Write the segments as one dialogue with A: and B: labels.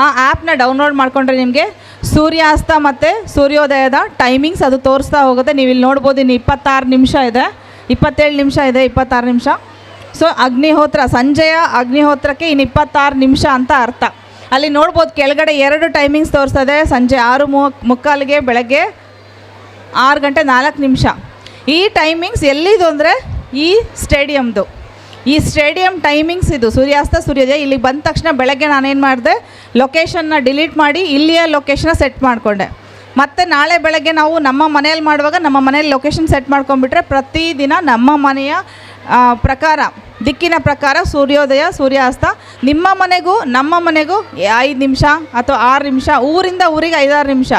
A: ಆ ಆ್ಯಪ್ನ ಡೌನ್ಲೋಡ್ ಮಾಡಿಕೊಂಡ್ರೆ ನಿಮಗೆ ಸೂರ್ಯಾಸ್ತ ಮತ್ತು ಸೂರ್ಯೋದಯದ ಟೈಮಿಂಗ್ಸ್ ಅದು ತೋರಿಸ್ತಾ ಹೋಗುತ್ತೆ. ನೀವು ಇಲ್ಲಿ ನೋಡ್ಬೋದು ಇನ್ನು ಇಪ್ಪತ್ತಾರು ನಿಮಿಷ ಇದೆ. ಇಪ್ಪತ್ತೇಳು ನಿಮಿಷ ಇದೆ, ಇಪ್ಪತ್ತಾರು ನಿಮಿಷ. ಸೊ ಅಗ್ನಿಹೋತ್ರ, ಸಂಜೆಯ ಅಗ್ನಿಹೋತ್ರಕ್ಕೆ ಇನ್ನು ಇಪ್ಪತ್ತಾರು ನಿಮಿಷ ಅಂತ ಅರ್ಥ. ಅಲ್ಲಿ ನೋಡ್ಬೋದು ಕೆಳಗಡೆ ಎರಡು ಟೈಮಿಂಗ್ಸ್ ತೋರಿಸ್ತದೆ ಸಂಜೆ ಆರು ಮೂ ಮುಕ್ಕಾಲಿಗೆ, ಬೆಳಗ್ಗೆ ಆರು ಗಂಟೆ ನಾಲ್ಕು ನಿಮಿಷ. ಈ ಟೈಮಿಂಗ್ಸ್ ಎಲ್ಲಿದು ಅಂದರೆ ಈ ಸ್ಟೇಡಿಯಮ್ದು ಈ ಸ್ಟೇಡಿಯಂ ಟೈಮಿಂಗ್ಸ್ ಇದು. ಸೂರ್ಯಾಸ್ತ, ಸೂರ್ಯೋದಯ. ಇಲ್ಲಿಗೆ ಬಂದ ತಕ್ಷಣ ಬೆಳಗ್ಗೆ ನಾನೇನು ಮಾಡಿದೆ? ಲೊಕೇಶನ್ನ ಡಿಲೀಟ್ ಮಾಡಿ ಇಲ್ಲಿಯ ಲೊಕೇಶನ್ನ ಸೆಟ್ ಮಾಡಿಕೊಂಡೆ. ಮತ್ತು ನಾಳೆ ಬೆಳಗ್ಗೆ ನಾವು ನಮ್ಮ ಮನೆಯಲ್ಲಿ ಮಾಡುವಾಗ ನಮ್ಮ ಮನೆಯಲ್ಲಿ ಲೊಕೇಶನ್ ಸೆಟ್ ಮಾಡ್ಕೊಂಡ್ಬಿಟ್ರೆ ಪ್ರತಿದಿನ ನಮ್ಮ ಮನೆಯ ಪ್ರಕಾರ ದಿಕ್ಕಿನ ಪ್ರಕಾರ ಸೂರ್ಯೋದಯ, ಸೂರ್ಯಾಸ್ತ. ನಿಮ್ಮ ಮನೆಗೂ, ನಮ್ಮ ಮನೆಗೂ ಐದು ನಿಮಿಷ ಅಥವಾ ಆರು ನಿಮಿಷ, ಊರಿಂದ ಊರಿಗೆ ಐದಾರು ನಿಮಿಷ.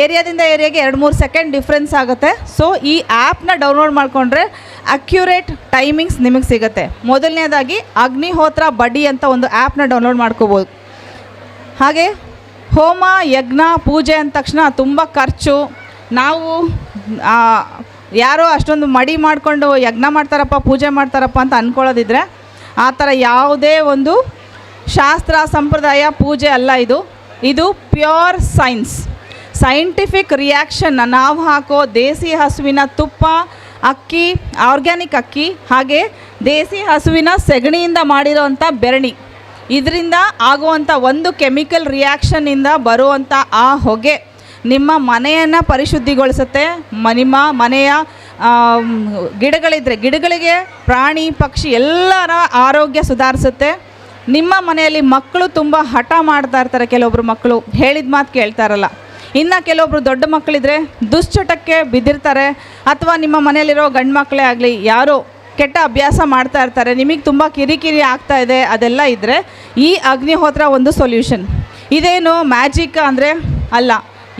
A: ಏರಿಯಾದಿಂದ ಏರಿಯಾಗೆ ಎರಡು ಮೂರು ಸೆಕೆಂಡ್ ಡಿಫ್ರೆನ್ಸ್ ಆಗುತ್ತೆ. ಸೊ ಈ ಆ್ಯಪ್ನ ಡೌನ್ಲೋಡ್ ಮಾಡಿಕೊಂಡ್ರೆ ಅಕ್ಯುರೇಟ್ ಟೈಮಿಂಗ್ಸ್ ನಿಮಗೆ ಸಿಗುತ್ತೆ. ಮೊದಲನೇದಾಗಿ ಅಗ್ನಿಹೋತ್ರ ಬಡಿ ಅಂತ ಒಂದು ಆ್ಯಪ್ನ ಡೌನ್ಲೋಡ್ ಮಾಡ್ಕೋಬೋದು. ಹಾಗೆ ಹೋಮ, ಯಜ್ಞ, ಪೂಜೆ ಅಂದ ತಕ್ಷಣ ತುಂಬ ಖರ್ಚು. ನಾವು ಯಾರೋ ಅಷ್ಟೊಂದು ಮಡಿ ಮಾಡಿಕೊಂಡು ಯಜ್ಞ ಮಾಡ್ತಾರಪ್ಪ, ಪೂಜೆ ಮಾಡ್ತಾರಪ್ಪ ಅಂತ ಅಂದ್ಕೊಳ್ಳೋದಿದ್ರೆ ಆ ಥರ ಯಾವುದೇ ಒಂದು ಶಾಸ್ತ್ರ, ಸಂಪ್ರದಾಯ, ಪೂಜೆ ಅಲ್ಲ ಇದು. ಇದು ಪ್ಯೂರ್ ಸೈನ್ಸ್. ಸೈಂಟಿಫಿಕ್ ರಿಯಾಕ್ಷನ್ನ ನಾವು ಹಾಕೋ ದೇಸಿ ಹಸುವಿನ ತುಪ್ಪ, ಅಕ್ಕಿ, ಆರ್ಗ್ಯಾನಿಕ್ ಅಕ್ಕಿ, ಹಾಗೆ ದೇಸಿ ಹಸುವಿನ ಸೆಗಣಿಯಿಂದ ಮಾಡಿರೋವಂಥ ಬೆರಣಿ. ಇದರಿಂದ ಆಗುವಂಥ ಒಂದು ಕೆಮಿಕಲ್ ರಿಯಾಕ್ಷನ್ನಿಂದ ಬರುವಂಥ ಆ ಹೊಗೆ. ನಿಮ್ಮ ಮನೆಯನ್ನು ಪರಿಶುದ್ಧಿಗೊಳಿಸುತ್ತೆ. ನಿಮ್ಮ ಮನೆಯ ಗಿಡಗಳಿದ್ದರೆ ಗಿಡಗಳಿಗೆ ಪ್ರಾಣಿ, ಪಕ್ಷಿ ಎಲ್ಲರ ಆರೋಗ್ಯ ಸುಧಾರಿಸುತ್ತೆ. ನಿಮ್ಮ ಮನೆಯಲ್ಲಿ ಮಕ್ಕಳು ತುಂಬ ಹಠ ಮಾಡ್ತಾ ಇರ್ತಾರೆ. ಕೆಲವೊಬ್ಬರು ಮಕ್ಕಳು ಹೇಳಿದ ಮಾತು ಕೇಳ್ತಾರಲ್ಲ. ಇನ್ನು ಕೆಲವೊಬ್ಬರು ದೊಡ್ಡ ಮಕ್ಕಳಿದ್ರೆ ದುಶ್ಚಟಕ್ಕೆ ಬಿದ್ದಿರ್ತಾರೆ. ಅಥವಾ ನಿಮ್ಮ ಮನೆಯಲ್ಲಿರೋ ಗಂಡು ಮಕ್ಕಳೇ ಆಗಲಿ, ಯಾರೋ ಕೆಟ್ಟ ಅಭ್ಯಾಸ ಮಾಡ್ತಾ ಇರ್ತಾರೆ. ನಿಮಗೆ ತುಂಬ ಕಿರಿಕಿರಿ ಆಗ್ತಾ ಇದೆ. ಅದೆಲ್ಲ ಇದ್ದರೆ ಈ ಅಗ್ನಿಹೋತ್ರ ಒಂದು ಸೊಲ್ಯೂಷನ್ ಇದೇನು ಮ್ಯಾಜಿಕ್ ಅಂದರೆ ಅಲ್ಲ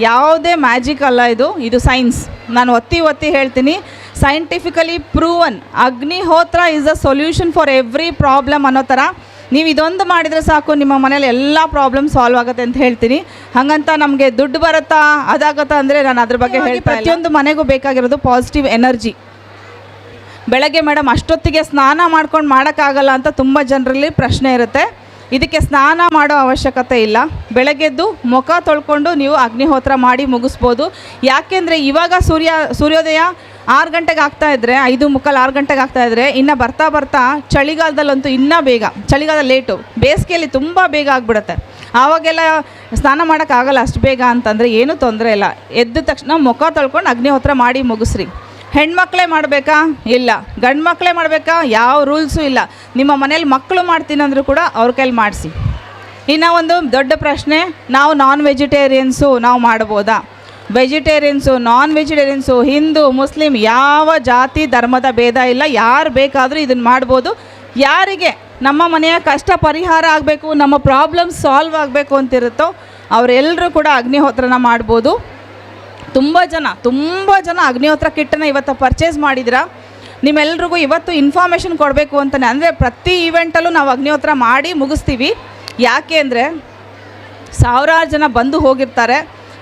A: ಯಾವುದೇ ಮ್ಯಾಜಿಕ್ ಅಲ್ಲ ಇದು ಇದು ಸೈನ್ಸ್. ನಾನು ಒತ್ತಿ ಒತ್ತಿ ಹೇಳ್ತೀನಿ scientifically proven Agnihotra is a solution for every problem ಅನ್ನೋ ಥರ ನೀವು ಇದೊಂದು ಮಾಡಿದರೆ ಸಾಕು ನಿಮ್ಮ ಮನೇಲಿ ಎಲ್ಲ ಪ್ರಾಬ್ಲಮ್ ಸಾಲ್ವ್ ಆಗುತ್ತೆ ಅಂತ ಹೇಳ್ತೀನಿ. ಹಾಗಂತ ನಮಗೆ ದುಡ್ಡು ಬರುತ್ತಾ ಅದಾಗುತ್ತಾ ಅಂದರೆ ನಾನು ಅದ್ರ ಬಗ್ಗೆ ಹೇಳಿ ಪ್ರತಿಯೊಂದು ಮನೆಗೂ ಬೇಕಾಗಿರೋದು ಪಾಸಿಟಿವ್ ಎನರ್ಜಿ ಬೆಳಗ್ಗೆ ಮೇಡಮ್ ಅಷ್ಟೊತ್ತಿಗೆ ಸ್ನಾನ ಮಾಡ್ಕೊಂಡು ಮಾಡೋಕ್ಕಾಗಲ್ಲ ಅಂತ ತುಂಬ ಜನರಲ್ಲಿ ಪ್ರಶ್ನೆ ಇರುತ್ತೆ. ಇದಕ್ಕೆ ಸ್ನಾನ ಮಾಡೋ ಅವಶ್ಯಕತೆ ಇಲ್ಲ. ಬೆಳಗ್ಗೆದ್ದು ಮುಖ ತೊಳ್ಕೊಂಡು ನೀವು ಅಗ್ನಿಹೋತ್ರ ಮಾಡಿ ಮುಗಿಸ್ಬೋದು. ಯಾಕೆಂದರೆ ಇವಾಗ ಸೂರ್ಯ, ಸೂರ್ಯೋದಯ ಆರು ಗಂಟೆಗೆ ಆಗ್ತಾ ಇದ್ದರೆ ಐದು ಮುಕ್ಕಾಲು ಆರು ಗಂಟೆಗೆ ಆಗ್ತಾ ಇದ್ದರೆ ಇನ್ನು ಬರ್ತಾ ಬರ್ತಾ ಚಳಿಗಾಲದಲ್ಲಂತೂ ಇನ್ನೂ ಬೇಗ, ಚಳಿಗಾಲ ಲೇಟು, ಬೇಸಿಗೆಯಲ್ಲಿ ತುಂಬ ಬೇಗ ಆಗಿಬಿಡುತ್ತೆ. ಆವಾಗೆಲ್ಲ ಸ್ನಾನ ಮಾಡೋಕ್ಕಾಗಲ್ಲ ಅಷ್ಟು ಬೇಗ ಅಂತಂದರೆ ಏನೂ ತೊಂದರೆ ಇಲ್ಲ. ಎದ್ದ ತಕ್ಷಣ ಮುಖ ತೊಳ್ಕೊಂಡು ಅಗ್ನಿಹೋತ್ರ ಮಾಡಿ ಮುಗಿಸ್ರಿ. ಹೆಣ್ಮಕ್ಳೇ ಮಾಡಬೇಕಾ? ಇಲ್ಲ. ಗಂಡು ಮಕ್ಕಳೇ ಮಾಡಬೇಕಾ? ಯಾವ ರೂಲ್ಸು ಇಲ್ಲ. ನಿಮ್ಮ ಮನೇಲಿ ಮಕ್ಕಳು ಮಾಡ್ತೀನಿ ಕೂಡ ಅವ್ರ ಕೈಲಿ ಮಾಡಿಸಿ. ಇನ್ನು ಒಂದು ದೊಡ್ಡ ಪ್ರಶ್ನೆ, ನಾವು ನಾನ್ ವೆಜಿಟೇರಿಯನ್ಸು ನಾವು ಮಾಡ್ಬೋದಾ? Vegetarians non vegetarians Hindu, Muslim ಯಾವ ಜಾತಿ, ಧರ್ಮದ ಭೇದ ಇಲ್ಲ, ಯಾರು ಬೇಕಾದರೂ ಇದನ್ನು ಮಾಡ್ಬೋದು. ಯಾರಿಗೆ ನಮ್ಮ ಮನೆಯ ಕಷ್ಟ ಪರಿಹಾರ ಆಗಬೇಕು, ನಮ್ಮ ಪ್ರಾಬ್ಲಮ್ ಸಾಲ್ವ್ ಆಗಬೇಕು ಅಂತಿರುತ್ತೋ ಅವರೆಲ್ಲರೂ ಕೂಡ ಅಗ್ನಿಹೋತ್ರನ ಮಾಡ್ಬೋದು. ತುಂಬ ಜನ ತುಂಬ ಜನ ಅಗ್ನಿಹೋತ್ರ ಕಿಟ್ಟನ್ನು ಇವತ್ತು ಪರ್ಚೇಸ್ ಮಾಡಿದ್ರ. ನಿಮ್ಮೆಲ್ರಿಗೂ ಇವತ್ತು ಇನ್ಫಾರ್ಮೇಷನ್ ಕೊಡಬೇಕು ಅಂತಲೇ ಅಂದರೆ ಪ್ರತಿ ಈವೆಂಟಲ್ಲೂ ನಾವು ಅಗ್ನಿಹೋತ್ರ ಮಾಡಿ ಮುಗಿಸ್ತೀವಿ. ಯಾಕೆ ಅಂದರೆ ಸಾವಿರಾರು ಜನ ಬಂದು ಹೋಗಿರ್ತಾರೆ.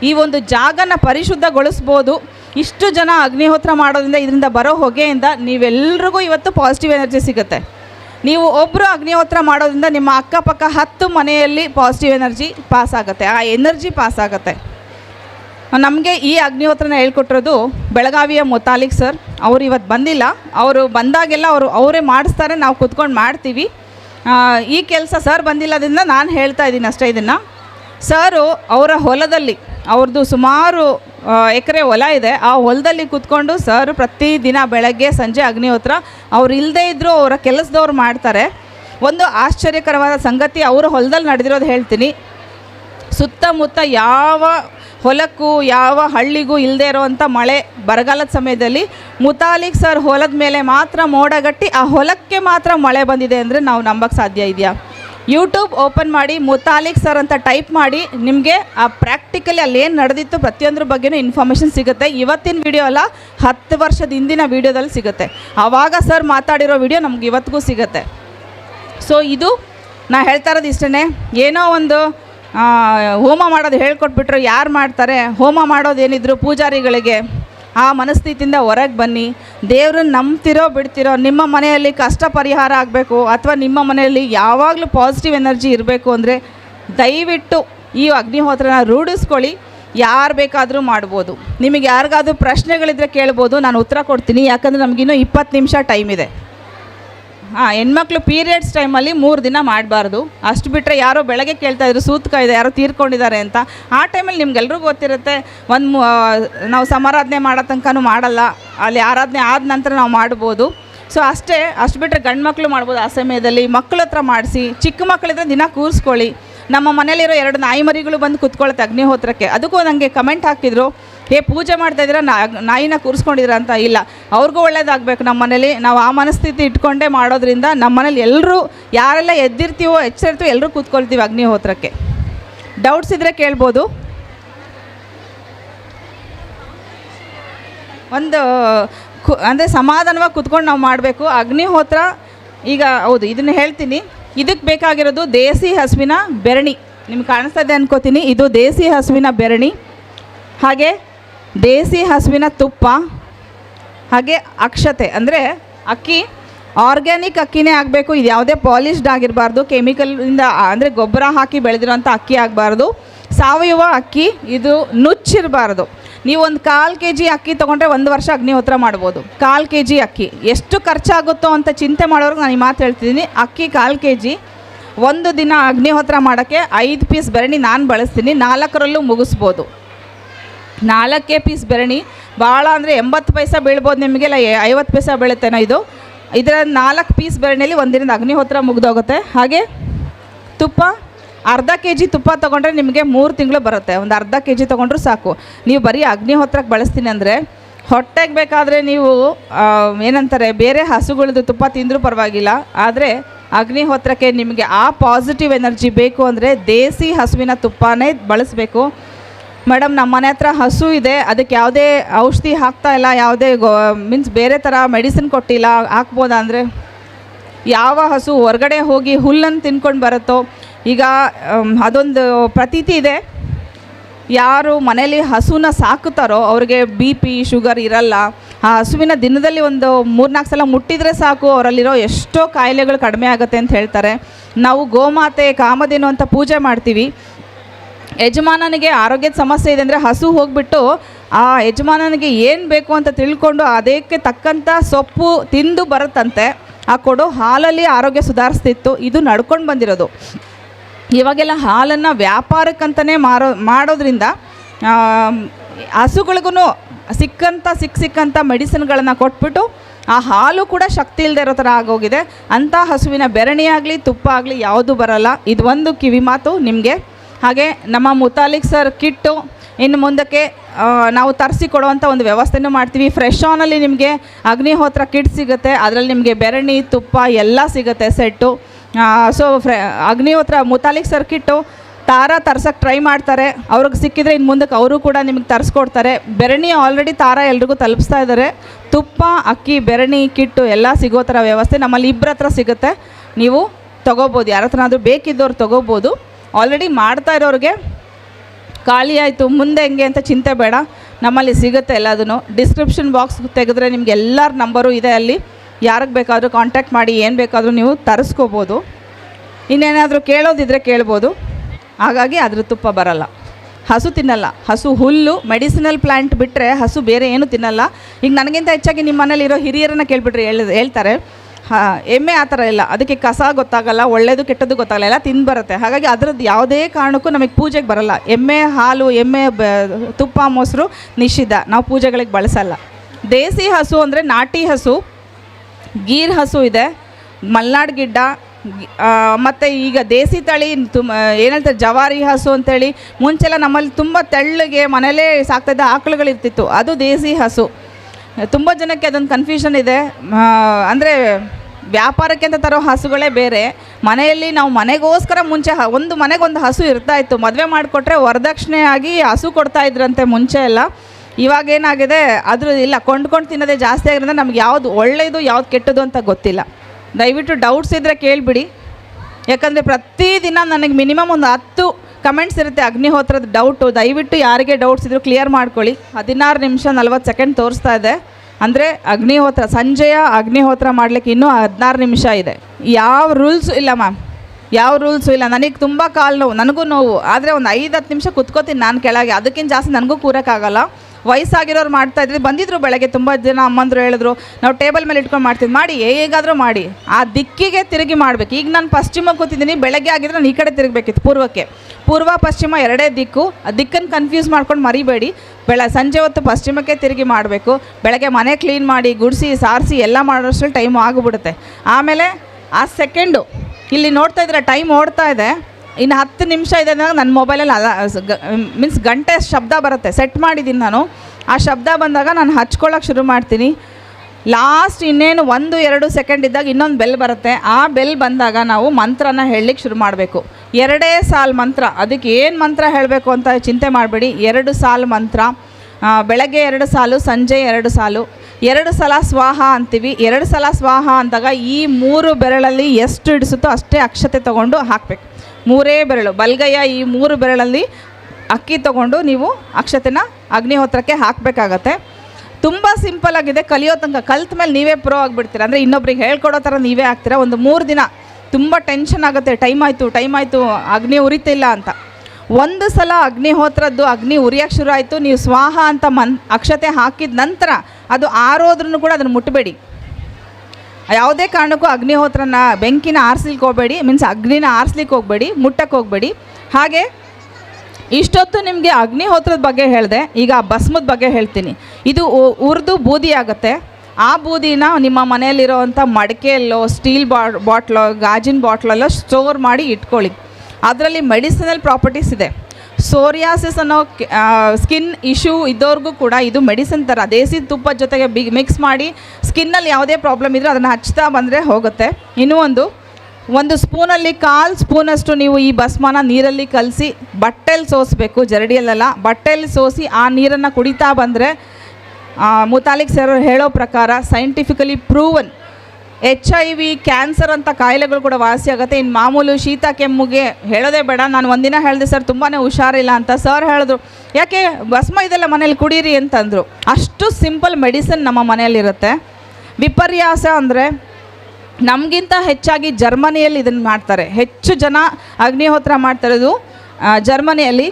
A: ಈ ಒಂದು ಜಾಗನ ಪರಿಶುದ್ಧಗೊಳಿಸ್ಬೋದು. ಇಷ್ಟು ಜನ ಅಗ್ನಿಹೋತ್ರ ಮಾಡೋದ್ರಿಂದ ಇದರಿಂದ ಬರೋ ಹೊಗೆಯಿಂದ ನೀವೆಲ್ರಿಗೂ ಇವತ್ತು ಪಾಸಿಟಿವ್ ಎನರ್ಜಿ ಸಿಗುತ್ತೆ. ನೀವು ಒಬ್ಬರು ಅಗ್ನಿಹೋತ್ರ ಮಾಡೋದ್ರಿಂದ ನಿಮ್ಮ ಅಕ್ಕಪಕ್ಕ ಹತ್ತು ಮನೆಯಲ್ಲಿ ಪಾಸಿಟಿವ್ ಎನರ್ಜಿ ಪಾಸ್ ಆಗುತ್ತೆ. ಆ ಎನರ್ಜಿ ಪಾಸ್ ಆಗುತ್ತೆ. ನಮಗೆ ಈ ಅಗ್ನಿಹೋತ್ರನ ಹೇಳ್ಕೊಟ್ಟಿರೋದು ಬೆಳಗಾವಿಯ ಮುತಾಲಿಕ್ ಸರ್. ಅವರು ಇವತ್ತು ಬಂದಿಲ್ಲ. ಅವರು ಬಂದಾಗೆಲ್ಲ ಅವರು ಅವರೇ ಮಾಡಿಸ್ತಾರೆ, ನಾವು ಕುತ್ಕೊಂಡು ಮಾಡ್ತೀವಿ. ಈ ಕೆಲಸ ಸರ್ ಬಂದಿಲ್ಲದ್ರಿಂದ ನಾನು ಹೇಳ್ತಾ ಇದ್ದೀನಿ ಅಷ್ಟೇ ಇದನ್ನು. ಸರು ಅವರ ಹೊಲದಲ್ಲಿ ಅವ್ರದ್ದು ಸುಮಾರು ಎಕರೆ ಹೊಲ ಇದೆ. ಆ ಹೊಲದಲ್ಲಿ ಕೂತ್ಕೊಂಡು ಸರ್ ಪ್ರತಿದಿನ ಬೆಳಗ್ಗೆ, ಸಂಜೆ ಅಗ್ನಿಹೋತ್ರ ಅವ್ರು ಇಲ್ಲದೇ ಇದ್ದರೂ ಅವರ ಕೆಲಸದವ್ರು ಮಾಡ್ತಾರೆ. ಒಂದು ಆಶ್ಚರ್ಯಕರವಾದ ಸಂಗತಿ, ಅವರ ಹೊಲದಲ್ಲಿ ನಡೆದಿರೋದು ಹೇಳ್ತೀನಿ. ಸುತ್ತಮುತ್ತ ಯಾವ ಹೊಲಕ್ಕೂ ಯಾವ ಹಳ್ಳಿಗೂ ಇಲ್ಲದೆ ಇರೋವಂಥ ಮಳೆ ಬರಗಾಲದ ಸಮಯದಲ್ಲಿ ಮುತಾಲಿಕ್ ಸರ್ ಹೊಲದ ಮೇಲೆ ಮಾತ್ರ ಮೋಡಗಟ್ಟಿ ಆ ಹೊಲಕ್ಕೆ ಮಾತ್ರ ಮಳೆ ಬಂದಿದೆ ಅಂದರೆ ನಾವು ನಂಬಕ್ಕೆ ಸಾಧ್ಯ ಇದೆಯಾ? ಯೂಟ್ಯೂಬ್ ಓಪನ್ ಮಾಡಿ ಮುತಾಲಿಕ್ ಸರ್ ಅಂತ ಟೈಪ್ ಮಾಡಿ ನಿಮಗೆ ಆ ಪ್ರಾಕ್ಟಿಕಲಿ ಅಲ್ಲಿ ಏನು ನಡೆದಿತ್ತು ಪ್ರತಿಯೊಂದ್ರ ಬಗ್ಗೆನೂ ಇನ್ಫಾರ್ಮೇಷನ್ ಸಿಗುತ್ತೆ. ಇವತ್ತಿನ ವಿಡಿಯೋ ಅಲ್ಲ, ಹತ್ತು ವರ್ಷದ ಹಿಂದಿನ ವೀಡಿಯೋದಲ್ಲಿ ಸಿಗುತ್ತೆ. ಆವಾಗ ಸರ್ ಮಾತಾಡಿರೋ ವಿಡಿಯೋ ನಮ್ಗೆ ಇವತ್ತಿಗೂ ಸಿಗುತ್ತೆ. ಸೊ ಇದು ನಾ ಹೇಳ್ತಾ ಇರೋದು ಇಷ್ಟೇ ಏನೋ ಒಂದು ಹೋಮ ಮಾಡೋದು ಹೇಳ್ಕೊಟ್ಬಿಟ್ರು, ಯಾರು ಮಾಡ್ತಾರೆ? ಹೋಮ ಮಾಡೋದೇನಿದ್ರು ಪೂಜಾರಿಗಳಿಗೆ, ಆ ಮನಸ್ಥಿತಿಯಿಂದ ಹೊರಗೆ ಬನ್ನಿ. ದೇವ್ರನ್ನ ನಂಬ್ತಿರೋ ಬಿಡ್ತಿರೋ, ನಿಮ್ಮ ಮನೆಯಲ್ಲಿ ಕಷ್ಟ ಪರಿಹಾರ ಆಗಬೇಕು, ಅಥವಾ ನಿಮ್ಮ ಮನೆಯಲ್ಲಿ ಯಾವಾಗಲೂ ಪಾಸಿಟಿವ್ ಎನರ್ಜಿ ಇರಬೇಕು ಅಂದರೆ ದಯವಿಟ್ಟು ಈ ಅಗ್ನಿಹೋತ್ರನ ರೂಢಿಸ್ಕೊಳ್ಳಿ. ಯಾರು ಬೇಕಾದರೂ ಮಾಡ್ಬೋದು. ನಿಮಗೆ ಯಾರಿಗಾದ್ರೂ ಪ್ರಶ್ನೆಗಳಿದ್ರೆ ಕೇಳ್ಬೋದು, ನಾನು ಉತ್ತರ ಕೊಡ್ತೀನಿ. ಯಾಕಂದರೆ ನಮಗಿನ್ನೂ ಇಪ್ಪತ್ತು ನಿಮಿಷ ಟೈಮ್ ಇದೆ. ಹಾಂ ಹೆಣ್ಮಕ್ಳು ಪೀರಿಯಡ್ಸ್ ಟೈಮಲ್ಲಿ ಮೂರು ದಿನ ಮಾಡಬಾರ್ದು. ಅಷ್ಟು ಬಿಟ್ಟರೆ ಯಾರೋ ಬೆಳಗ್ಗೆ ಕೇಳ್ತಾ ಇದ್ರು ಸೂತ್ಕ ಇದೆ ಯಾರೋ ತೀರ್ಕೊಂಡಿದ್ದಾರೆ ಅಂತ. ಆ ಟೈಮಲ್ಲಿ ನಿಮ್ಗೆಲ್ರಿಗೂ ಗೊತ್ತಿರುತ್ತೆ, ಒಂದು ನಾವು ಸಮಾರಾಧನೆ ಮಾಡೋ ತನಕನೂ ಮಾಡಲ್ಲ. ಅಲ್ಲಿ ಆರಾಧನೆ ಆದ ನಂತರ ನಾವು ಮಾಡ್ಬೋದು. ಸೊ ಅಷ್ಟೇ, ಅಷ್ಟು ಬಿಟ್ಟರೆ ಗಂಡು ಮಕ್ಕಳು ಮಾಡ್ಬೋದು ಆ ಸಮಯದಲ್ಲಿ. ಮಕ್ಕಳ ಹತ್ರ ಮಾಡಿಸಿ, ಚಿಕ್ಕ ಮಕ್ಕಳಿದ್ರೆ ದಿನ ಕೂರಿಸ್ಕೊಳ್ಳಿ. ನಮ್ಮ ಮನೇಲಿರೋ ಎರಡು ನಾಯಿ ಮರಿಗಳು ಬಂದು ಕುತ್ಕೊಳ್ಳುತ್ತೆ ಅಗ್ನಿಹೋತ್ರಕ್ಕೆ. ಅದಕ್ಕೂ ನನಗೆ ಕಮೆಂಟ್ ಹಾಕಿದ್ರು. ಏ ಪೂಜೆ ಮಾಡ್ತಾ ಇದ್ದೀರಾ? ನಾಯಿನ ಕೂರಿಸ್ಕೊಂಡಿದ್ದೀರಾ ಅಂತ ಇಲ್ಲ. ಅವ್ರಿಗೂ ಒಳ್ಳೇದಾಗಬೇಕು ನಮ್ಮ ಮನೇಲಿ. ನಾವು ಆ ಮನಸ್ಥಿತಿ ಇಟ್ಕೊಂಡೇ ಮಾಡೋದ್ರಿಂದ ನಮ್ಮ ಮನೇಲಿ ಎಲ್ಲರೂ ಯಾರೆಲ್ಲ ಎದ್ದಿರ್ತೀವೋ, ಎಚ್ಚರಿರ್ತೀವೋ, ಎಲ್ಲರೂ ಕೂತ್ಕೊಳ್ತೀವಿ ಅಗ್ನಿಹೋತ್ರಕ್ಕೆ ಡೌಟ್ಸ್ ಇದ್ದರೆ ಕೇಳ್ಬೋದು. ಒಂದು ಕು ಅಂದರೆ ಸಮಾಧಾನವಾಗಿ ಕುತ್ಕೊಂಡು ನಾವು ಮಾಡಬೇಕು. ಅಗ್ನಿಹೋತ್ರ ಈಗ ಹೌದು, ಇದನ್ನು ಹೇಳ್ತೀನಿ. ಇದಕ್ಕೆ ಬೇಕಾಗಿರೋದು ದೇಸಿ ಹಸುವಿನ ಬೆರಣಿ. ನಿಮ್ಗೆ ಕಾಣಿಸ್ತಾ ಇದೆ ಅನ್ಕೋತೀನಿ. ಇದು ದೇಸಿ ಹಸುವಿನ ಬೆರಣಿ. ಹಾಗೆ ದೇಸಿ ಹಸುವಿನ ತುಪ್ಪ, ಹಾಗೆ ಅಕ್ಷತೆ, ಅಂದರೆ ಅಕ್ಕಿ ಆರ್ಗ್ಯಾನಿಕ್ ಅಕ್ಕಿನೇ ಆಗಬೇಕು. ಇದು ಯಾವುದೇ ಪಾಲಿಶ್ಡ್ ಆಗಿರಬಾರ್ದು. ಕೆಮಿಕಲಿಂದ ಅಂದರೆ ಗೊಬ್ಬರ ಹಾಕಿ ಬೆಳೆದಿರೋಂಥ ಅಕ್ಕಿ ಆಗಬಾರ್ದು. ಸಾವಯವ ಅಕ್ಕಿ, ಇದು ನುಚ್ಚಿರಬಾರ್ದು. ನೀವು ಒಂದು ಕಾಲು ಕೆ ಜಿ ಅಕ್ಕಿ ತೊಗೊಂಡ್ರೆ ಒಂದು ವರ್ಷ ಅಗ್ನಿಹೋತ್ರ ಮಾಡ್ಬೋದು. ಕಾಲು ಕೆ ಜಿ ಅಕ್ಕಿ. ಎಷ್ಟು ಖರ್ಚಾಗುತ್ತೋ ಅಂತ ಚಿಂತೆ ಮಾಡೋರ್ಗೆ ನಾನು ಈ ಮಾತು ಹೇಳ್ತಿದ್ದೀನಿ. ಅಕ್ಕಿ ಕಾಲು ಕೆ ಜಿ ಒಂದು ದಿನ ಅಗ್ನಿಹೋತ್ರ ಮಾಡೋಕ್ಕೆ ಐದು ಪೀಸ್ ಬೆರಣಿ ನಾನು ಬಳಸ್ತೀನಿ. ನಾಲ್ಕರಲ್ಲೂ ಮುಗಿಸ್ಬೋದು. ನಾಲ್ಕೇ ಪೀಸ್ ಬೆರಣಿ. ಭಾಳ ಅಂದರೆ ಎಂಬತ್ತು ಪೈಸೆ ಬೀಳ್ಬೋದು ನಿಮಗೆಲ್ಲ ಐವತ್ತು ಪೈಸೆ ಬೀಳುತ್ತೇನೋ ಇದು. ಇದರ ನಾಲ್ಕು ಪೀಸ್ ಬೆರಣಿಯಲ್ಲಿ ಒಂದಿನದ ಅಗ್ನಿಹೋತ್ರ ಮುಗ್ದೋಗುತ್ತೆ. ಹಾಗೆ ತುಪ್ಪ, ಅರ್ಧ ಕೆ ಜಿ ತುಪ್ಪ ತೊಗೊಂಡ್ರೆ ನಿಮಗೆ ಮೂರು ತಿಂಗಳು ಬರುತ್ತೆ. ಒಂದು ಅರ್ಧ ಕೆ ಜಿ ತೊಗೊಂಡ್ರೂ ಸಾಕು. ನೀವು ಬರೀ ಅಗ್ನಿಹೋತ್ರಕ್ಕೆ ಬಳಸ್ತೀನಿ ಅಂದರೆ ಹೊಟ್ಟೆಗೆ ಬೇಕಾದರೆ ನೀವು ಏನಂತಾರೆ, ಬೇರೆ ಹಸುಗಳದ್ದು ತುಪ್ಪ ತಿಂದರೂ ಪರವಾಗಿಲ್ಲ. ಆದರೆ ಅಗ್ನಿಹೋತ್ರಕ್ಕೆ ನಿಮಗೆ ಆ ಪಾಸಿಟಿವ್ ಎನರ್ಜಿ ಬೇಕು ಅಂದರೆ ದೇಸಿ ಹಸುವಿನ ತುಪ್ಪನೇ ಬಳಸಬೇಕು. ಮೇಡಮ್ ನಮ್ಮ ಮನೆ ಹತ್ರ ಹಸು ಇದೆ. ಅದಕ್ಕೆ ಯಾವುದೇ ಔಷಧಿ ಹಾಕ್ತಾ ಇಲ್ಲ. ಯಾವುದೇ ಗೋ ಮೀನ್ಸ್ ಬೇರೆ ಥರ ಮೆಡಿಸಿನ್ ಕೊಟ್ಟಿಲ್ಲ. ಹಾಕ್ಬೋದಾ ಅಂದರೆ? ಯಾವ ಹಸು ಹೊರಗಡೆ ಹೋಗಿ ಹುಲ್ಲನ್ನು ತಿನ್ಕೊಂಡು ಬರುತ್ತೋ? ಈಗ ಅದೊಂದು ಪ್ರತೀತಿ ಇದೆ. ಯಾರು ಮನೇಲಿ ಹಸುನ ಸಾಕುತ್ತಾರೋ, ಅವ್ರಿಗೆ ಬಿ ಪಿ ಶುಗರ್ ಇರಲ್ಲ. ಆ ಹಸುವಿನ ದಿನದಲ್ಲಿ ಒಂದು ಮೂರ್ನಾಲ್ಕು ಸಲ ಮುಟ್ಟಿದರೆ ಸಾಕು. ಅವರಲ್ಲಿರೋ ಎಷ್ಟೋ ಕಾಯಿಲೆಗಳು ಕಡಿಮೆ ಆಗುತ್ತೆ ಅಂತ ಹೇಳ್ತಾರೆ. ನಾವು ಗೋಮಾತೆ, ಕಾಮಧೇನು ಅಂತ ಪೂಜೆ ಮಾಡ್ತೀವಿ. ಯಜಮಾನನಿಗೆ ಆರೋಗ್ಯದ ಸಮಸ್ಯೆ ಇದೆ ಅಂದರೆ ಹಸು ಹೋಗಿಬಿಟ್ಟು ಆ ಯಜಮಾನನಿಗೆ ಏನು ಬೇಕು ಅಂತ ತಿಳ್ಕೊಂಡು ಅದಕ್ಕೆ ತಕ್ಕಂಥ ಸೊಪ್ಪು ತಿಂದು ಬರುತ್ತಂತೆ. ಆ ಕೊಡೋ ಹಾಲಲ್ಲಿ ಆರೋಗ್ಯ ಸುಧಾರಿಸ್ತಿತ್ತು. ಇದು ನಡ್ಕೊಂಡು ಬಂದಿರೋದು. ಇವಾಗೆಲ್ಲ ಹಾಲನ್ನು ವ್ಯಾಪಾರಕ್ಕಂತಲೇ ಮಾರೋ, ಮಾಡೋದ್ರಿಂದ ಹಸುಗಳಿಗೂ ಸಿಕ್ಕಂಥ ಸಿಕ್ಕ ಸಿಕ್ಕಂಥ ಮೆಡಿಸಿನ್ಗಳನ್ನು ಕೊಟ್ಬಿಟ್ಟು ಆ ಹಾಲು ಕೂಡ ಶಕ್ತಿ ಇಲ್ಲದೆ ಇರೋ ಥರ ಆಗೋಗಿದೆ. ಅಂಥ ಹಸುವಿನ ಬೆರಣಿ ಆಗಲಿ ತುಪ್ಪ ಆಗಲಿ ಯಾವುದು ಬರಲ್ಲ. ಇದು ಒಂದು ಕಿವಿ ಮಾತು. ನಿಮಗೆ ಹಾಗೆ ನಮ್ಮ ಮುತಾಲಿಕ್ ಸರ್ ಕಿಟ್ಟು ಇನ್ನು ಮುಂದಕ್ಕೆ ನಾವು ತರಿಸಿ ಕೊಡುವಂಥ ಒಂದು ವ್ಯವಸ್ಥೆನೂ ಮಾಡ್ತೀವಿ. ಫ್ರೆಶ್ ಆನಲ್ಲಿ ನಿಮಗೆ ಅಗ್ನಿಹೋತ್ರ ಕಿಟ್ ಸಿಗುತ್ತೆ. ಅದರಲ್ಲಿ ನಿಮಗೆ ಬೆರಣಿ, ತುಪ್ಪ ಎಲ್ಲ ಸಿಗುತ್ತೆ ಸೆಟ್ಟು ಸೊ ಫ್ರೆ ಅಗ್ನಿಹೋತ್ರ ಮುತಾಲಿಕ್ ಸರ್ ಕಿಟ್ಟು ತಾರ ತರ್ಸೋಕ್ಕೆ ಟ್ರೈ ಮಾಡ್ತಾರೆ. ಅವ್ರಿಗೆ ಸಿಕ್ಕಿದ್ರೆ ಇನ್ನು ಮುಂದಕ್ಕೆ ಅವರು ಕೂಡ ನಿಮಗೆ ತರಿಸ್ಕೊಡ್ತಾರೆ. ಬೆರಣಿ ಆಲ್ರೆಡಿ ತಾರ ಎಲ್ರಿಗೂ ತಲುಪಿಸ್ತಾ ಇದ್ದಾರೆ ತುಪ್ಪ, ಅಕ್ಕಿ, ಬೆರಣಿ, ಕಿಟ್ಟು ಎಲ್ಲ ಸಿಗೋ ಥರ ವ್ಯವಸ್ಥೆ ನಮ್ಮಲ್ಲಿ ಇಬ್ಬರ ಹತ್ರ ಸಿಗುತ್ತೆ. ನೀವು ತೊಗೋಬೋದು. ಯಾರ ಹತ್ರನಾದರೂ ಬೇಕಿದ್ದವ್ರು ತೊಗೋಬೋದು. ಆಲ್ರೆಡಿ ಮಾಡ್ತಾ ಇರೋರಿಗೆ ಖಾಲಿ ಆಯಿತು, ಮುಂದೆ ಹೆಂಗೆ ಅಂತ ಚಿಂತೆ ಬೇಡ. ನಮ್ಮಲ್ಲಿ ಸಿಗುತ್ತೆ ಎಲ್ಲದೂ ಡಿಸ್ಕ್ರಿಪ್ಷನ್ ಬಾಕ್ಸ್ ತೆಗೆದ್ರೆ ನಿಮ್ಗೆ ಎಲ್ಲರ ನಂಬರು ಇದೆ ಅಲ್ಲಿ. ಯಾರಿಗೆ ಬೇಕಾದರೂ ಕಾಂಟ್ಯಾಕ್ಟ್ ಮಾಡಿ, ಏನು ಬೇಕಾದರೂ ನೀವು ತರಿಸ್ಕೋಬೋದು. ಇನ್ನೇನಾದರೂ ಕೇಳೋದಿದ್ರೆ ಕೇಳ್ಬೋದು. ಹಾಗಾಗಿ ಅದ್ರ ತುಪ್ಪ ಬರಲ್ಲ. ಹಸು ತಿನ್ನಲ್ಲ. ಹಸು ಹುಲ್ಲು ಮೆಡಿಸಿನಲ್ ಪ್ಲ್ಯಾಂಟ್ ಬಿಟ್ಟರೆ ಹಸು ಬೇರೆ ಏನು ತಿನ್ನಲ್ಲ. ಈಗ ನನಗಿಂತ ಹೆಚ್ಚಾಗಿ ನಿಮ್ಮ ಮನೇಲಿರೋ ಹಿರಿಯರನ್ನು ಕೇಳಿಬಿಟ್ರೆ ಹೇಳಿ ಹೇಳ್ತಾರೆ. ಹಾ, ಎಮ್ಮೆ ಆ ಥರ ಇಲ್ಲ. ಅದಕ್ಕೆ ಕಸ ಗೊತ್ತಾಗಲ್ಲ ಒಳ್ಳೆಯದು ಕೆಟ್ಟದ್ದು ಗೊತ್ತಾಗಲ್ಲ, ಎಲ್ಲ ತಿಂದು ಬರುತ್ತೆ. ಹಾಗಾಗಿ ಅದರದ್ದು ಯಾವುದೇ ಕಾರಣಕ್ಕೂ ನಮಗೆ ಪೂಜೆಗೆ ಬರಲ್ಲ. ಎಮ್ಮೆ, ಹಾಲು, ಎಮ್ಮೆ, ಬ, ತುಪ್ಪ, ಮೊಸರು ನಿಷಿದ್ಧ. ನಾವು ಪೂಜೆಗಳಿಗೆ ಬಳಸಲ್ಲ. ದೇಸಿ ಹಸು ಅಂದರೆ ನಾಟಿ ಹಸು, ಗೀರ್ ಹಸು ಇದೆ, ಮಲ್ನಾಡ್ ಗಿಡ್ಡ ಮತ್ತು ಈಗ ದೇಸಿ ತಳಿ ತುಂಬ ಏನು ಹೇಳ್ತಾರೆ, ಜವಾರಿ ಹಸು ಅಂತೇಳಿ, ಮುಂಚೆಲ್ಲ ನಮ್ಮಲ್ಲಿ ತುಂಬ ತೆಳ್ಳಗೆ ಮನೇಲೇ ಸಾಕ್ತಾಯಿದ್ದ ಆಕಳುಗಳಿರ್ತಿತ್ತು. ಅದು ದೇಸಿ ಹಸು. ತುಂಬ ಜನಕ್ಕೆ ಅದೊಂದು ಕನ್ಫ್ಯೂಷನ್ ಇದೆ. ಅಂದರೆ ವ್ಯಾಪಾರಕ್ಕೆ ಅಂತ ತರೋ ಹಸುಗಳೇ ಬೇರೆ. ಮನೆಯಲ್ಲಿ ನಾವು ಮನೆಗೋಸ್ಕರ ಮುಂಚೆ ಒಂದು ಮನೆಗೊಂದು ಹಸು ಇರ್ತಾ ಇತ್ತು ಮದುವೆ ಮಾಡಿಕೊಟ್ರೆ ವರದಕ್ಷಿಣೆ ಆಗಿ ಹಸು ಕೊಡ್ತಾ ಇದ್ರಂತೆ ಮುಂಚೆ ಎಲ್ಲ. ಇವಾಗ ಏನಾಗಿದೆ? ಅದ್ರ ಇಲ್ಲ, ಕೊಂಡ್ಕೊಂಡು ತಿನ್ನೋದೇ ಜಾಸ್ತಿ ಆಗಿರೋದ್ರೆ ನಮ್ಗೆ ಯಾವುದು ಒಳ್ಳೆಯದು ಯಾವ್ದು ಕೆಟ್ಟದು ಅಂತ ಗೊತ್ತಿಲ್ಲ. ದಯವಿಟ್ಟು ಡೌಟ್ಸ್ ಇದ್ದರೆ ಕೇಳಿಬಿಡಿ. ಯಾಕಂದರೆ ಪ್ರತಿದಿನ ನನಗೆ ಮಿನಿಮಮ್ ಒಂದು ಹತ್ತು ಕಮೆಂಟ್ಸ್ ಇರುತ್ತೆ ಅಗ್ನಿಹೋತ್ರದ ಡೌಟು ದಯವಿಟ್ಟು ಯಾರಿಗೆ ಡೌಟ್ಸ್ ಇದ್ದರೂ ಕ್ಲಿಯರ್ ಮಾಡ್ಕೊಳ್ಳಿ. ಹದಿನಾರು ನಿಮಿಷ ನಲ್ವತ್ತು ಸೆಕೆಂಡ್ ತೋರಿಸ್ತಾ ಇದೆ. ಅಂದರೆ ಅಗ್ನಿಹೋತ್ರ, ಸಂಜೆಯ ಅಗ್ನಿಹೋತ್ರ ಮಾಡಲಿಕ್ಕೆ ಇನ್ನೂ ಹದಿನಾರು ನಿಮಿಷ ಇದೆ. ಯಾವ ರೂಲ್ಸ್ ಇಲ್ಲ ಮ್ಯಾಮ್ ಯಾವ ರೂಲ್ಸು ಇಲ್ಲ. ನನಗೆ ತುಂಬ ಕಾಲು ನೋವು, ನನಗೂ ನೋವು. ಆದರೆ ಒಂದು ಐದು ಹತ್ತು ನಿಮಿಷ ಕುತ್ಕೋತೀನಿ ನಾನು ಕೆಳಗೆ. ಅದಕ್ಕಿಂತ ಜಾಸ್ತಿ ನನಗೂ ಕೂರೋಕ್ಕಾಗಲ್ಲ. ವಯಸ್ಸಾಗಿರೋರು ಮಾಡ್ತಾ ಇದ್ರಿ, ಬಂದಿದ್ರು ಬೆಳಗ್ಗೆ, ತುಂಬ ಜನ ಅಮ್ಮಂದ್ರು ಹೇಳಿದ್ರು, ನಾವು ಟೇಬಲ್ ಮೇಲೆ ಇಟ್ಕೊಂಡು ಮಾಡ್ತೀವಿ ಮಾಡಿ, ಹೇಗಾದರೂ ಮಾಡಿ, ಆ ದಿಕ್ಕಿಗೆ ತಿರುಗಿ ಮಾಡಬೇಕು. ಈಗ ನಾನು ಪಶ್ಚಿಮಕ್ಕೆ ಕೂತಿದ್ದೀನಿ, ಬೆಳಗ್ಗೆ ಆಗಿದ್ರೆ ನಾನು ಈ ಕಡೆ ತಿರುಗಬೇಕಿತ್ತು, ಪೂರ್ವಕ್ಕೆ. ಪೂರ್ವ, ಪಶ್ಚಿಮ, ಎರಡೇ ದಿಕ್ಕು, ಆ ದಿಕ್ಕನ್ನು ಕನ್ಫ್ಯೂಸ್ ಮಾಡ್ಕೊಂಡು ಮರಿಬೇಡಿ. ಬೆಳ, ಸಂಜೆ ಹೊತ್ತು ಪಶ್ಚಿಮಕ್ಕೆ ತಿರುಗಿ ಮಾಡಬೇಕು. ಬೆಳಗ್ಗೆ ಮನೆ ಕ್ಲೀನ್ ಮಾಡಿ, ಗುಡಿಸಿ, ಸಾರಿಸಿ, ಎಲ್ಲ ಮಾಡೋಷ್ಟರಲ್ಲಿ ಟೈಮ್ ಆಗಿಬಿಡುತ್ತೆ ಆಮೇಲೆ, ಆ ಸೆಕೆಂಡು ಇಲ್ಲಿ ನೋಡ್ತಾ ಇದ್ರೆ ಟೈಮ್ ಓಡ್ತಾ ಇದೆ. ಇನ್ನು ಹತ್ತು ನಿಮಿಷ ಇದೆ ಅಂದಾಗ ನನ್ನ ಮೊಬೈಲಲ್ಲಿ ಅಲ ಮೀನ್ಸ್ ಗಂಟೆ ಶಬ್ದ ಬರುತ್ತೆ. ಸೆಟ್ ಮಾಡಿದ್ದೀನಿ ನಾನು. ಆ ಶಬ್ದ ಬಂದಾಗ ನಾನು ಹಚ್ಕೊಳ್ಳೋಕೆ ಶುರು ಮಾಡ್ತೀನಿ. ಲಾಸ್ಟ್ ಇನ್ನೇನು ಒಂದು, ಎರಡು ಸೆಕೆಂಡ್ ಇದ್ದಾಗ ಇನ್ನೊಂದು ಬೆಲ್ ಬರುತ್ತೆ. ಆ ಬೆಲ್ ಬಂದಾಗ ನಾವು ಮಂತ್ರನ ಹೇಳಲಿಕ್ಕೆ ಶುರು ಮಾಡಬೇಕು. ಎರಡೇ ಸಾಲು ಮಂತ್ರ. ಅದಕ್ಕೆ ಏನು ಮಂತ್ರ ಹೇಳಬೇಕು ಅಂತ ಚಿಂತೆ ಮಾಡಬೇಡಿ. ಎರಡು ಸಾಲು ಮಂತ್ರ. ಬೆಳಗ್ಗೆ ಎರಡು ಸಾಲು, ಸಂಜೆ ಎರಡು ಸಾಲು. ಎರಡು ಸಲ ಸ್ವಾಹ ಅಂತೀವಿ. ಎರಡು ಸಲ ಸ್ವಾಹ ಅಂದಾಗ ಈ ಮೂರು ಬೆರಳಲ್ಲಿ ಎಷ್ಟು ಹಿಡಿಸುತ್ತೋ ಅಷ್ಟೇ ಅಕ್ಷತೆ ತೊಗೊಂಡು ಹಾಕಬೇಕು. ಮೂರೇ ಬೆರಳು. ಬಲ್ಗೈಯ ಈ ಮೂರು ಬೆರಳಲ್ಲಿ ಅಕ್ಕಿ ತಗೊಂಡು ನೀವು ಅಕ್ಷತೆನ ಅಗ್ನಿಹೋತ್ರಕ್ಕೆ ಹಾಕಬೇಕಾಗತ್ತೆ. ತುಂಬ ಸಿಂಪಲ್ ಆಗಿದೆ, ಕಲಿಯೋ ತನಕ. ಕಲ್ತ ಮೇಲೆ ನೀವೇ ಪ್ರೋ ಆಗಿಬಿಡ್ತೀರ. ಅಂದರೆ ಇನ್ನೊಬ್ರಿಗೆ ಹೇಳ್ಕೊಡೋ ಥರ ನೀವೇ ಆಗ್ತೀರ. ಒಂದು ಮೂರು ದಿನ ತುಂಬ ಟೆನ್ಷನ್ ಆಗುತ್ತೆ. ಟೈಮ್ ಆಯಿತು ಟೈಮ್ ಆಯಿತು, ಅಗ್ನಿ ಉರಿತಿಲ್ಲ ಅಂತ. ಒಂದು ಸಲ ಅಗ್ನಿಹೋತ್ರದ್ದು ಅಗ್ನಿ ಉರಿಯೋಕ್ಕೆ ಶುರು ಆಯಿತು. ನೀವು ಸ್ವಾಹ ಅಂತ ಮನ್, ಅಕ್ಷತೆ ಹಾಕಿದ ನಂತರ ಅದು ಆರೋದ್ರೂ ಕೂಡ ಅದನ್ನು ಮುಟ್ಟಬೇಡಿ ಯಾವುದೇ ಕಾರಣಕ್ಕೂ ಅಗ್ನಿಹೋತ್ರನ ಬೆಂಕಿನ ಆರಿಸ್ಲಿಕ್ಕೆ ಹೋಗಬೇಡಿ ಮೀನ್ಸ್ ಅಗ್ನಿನ ಆರಿಸ್ಲಿಕ್ಕೆ ಹೋಗಬೇಡಿ, ಮುಟ್ಟಕ್ಕೆ ಹೋಗಬೇಡಿ. ಹಾಗೆ ಇಷ್ಟೊತ್ತು ನಿಮಗೆ ಅಗ್ನಿಹೋತ್ರದ ಬಗ್ಗೆ ಹೇಳಿದೆ, ಈಗ ಭಸ್ಮದ ಬಗ್ಗೆ ಹೇಳ್ತೀನಿ. ಇದು ಉರಿದು ಬೂದಿ ಆಗುತ್ತೆ. ಆ ಬೂದಿನ ನಿಮ್ಮ ಮನೆಯಲ್ಲಿರೋವಂಥ ಮಡಿಕೆಯಲ್ಲೋ ಸ್ಟೀಲ್ ಬಾ ಬಾಟ್ಲೋ ಗಾಜಿನ ಬಾಟ್ಲಲ್ಲೋ ಸ್ಟೋರ್ ಮಾಡಿ ಇಟ್ಕೊಳ್ಳಿ. ಅದರಲ್ಲಿ ಮೆಡಿಸಿನಲ್ ಪ್ರಾಪರ್ಟೀಸ್ ಇದೆ. ಸೋರಿಯಾಸಿಸ್ ಅನ್ನೋ ಸ್ಕಿನ್ ಇಶ್ಯೂ ಇದ್ದವ್ರಿಗೂ ಕೂಡ ಇದು ಮೆಡಿಸಿನ್ ಥರ ದೇಸಿ ತುಪ್ಪ ಜೊತೆಗೆ ಬಿ ಮಿಕ್ಸ್ ಮಾಡಿ ಸ್ಕಿನ್ನಲ್ಲಿ ಯಾವುದೇ ಪ್ರಾಬ್ಲಮ್ ಇದ್ದರೂ ಅದನ್ನು ಹಚ್ತಾ ಬಂದರೆ ಹೋಗುತ್ತೆ. ಇನ್ನೂ ಒಂದು ಒಂದು ಸ್ಪೂನಲ್ಲಿ ಕಾಲು ಸ್ಪೂನಷ್ಟು ನೀವು ಈ ಭಸ್ಮನ ನೀರಲ್ಲಿ ಕಲಸಿ ಬಟ್ಟೆಲಿ ಸೋಸಬೇಕು ಜರಡಿಯಲ್ಲೆಲ್ಲ. ಬಟ್ಟೆಯಲ್ಲಿ ಸೋಸಿ ಆ ನೀರನ್ನು ಕುಡಿತಾ ಬಂದರೆ ಮುತಾಲಿಕ್ ಸರ್ ಹೇಳೋ ಪ್ರಕಾರ scientifically proven H I V cancer ಅಂತ ಕಾಯಿಲೆಗಳು ಕೂಡ ವಾಸಿ ಆಗುತ್ತೆ. ಇನ್ನು ಮಾಮೂಲು ಶೀತ ಕೆಮ್ಮುಗೆ ಹೇಳೋದೇ ಬೇಡ. ನಾನು ಒಂದಿನ ಹೇಳಿದೆ, ಸರ್ ತುಂಬಾ ಹುಷಾರಿಲ್ಲ ಅಂತ ಸರ್ ಹೇಳಿದ್ರು. ಯಾಕೆ ಭಸ್ಮ ಇದೆಲ್ಲ ಮನೇಲಿ ಕುಡೀರಿ ಅಂತಂದರು. ಅಷ್ಟು ಸಿಂಪಲ್ ಮೆಡಿಸಿನ್ ನಮ್ಮ ಮನೆಯಲ್ಲಿರುತ್ತೆ. ವಿಪರ್ಯಾಸ ಅಂದರೆ ನಮಗಿಂತ ಹೆಚ್ಚಾಗಿ ಜರ್ಮನಿಯಲ್ಲಿ ಇದನ್ನು ಮಾಡ್ತಾರೆ. ಹೆಚ್ಚು ಜನ ಅಗ್ನಿಹೋತ್ರ ಮಾಡ್ತಾ ಇರೋದು ಜರ್ಮನಿಯಲ್ಲಿ.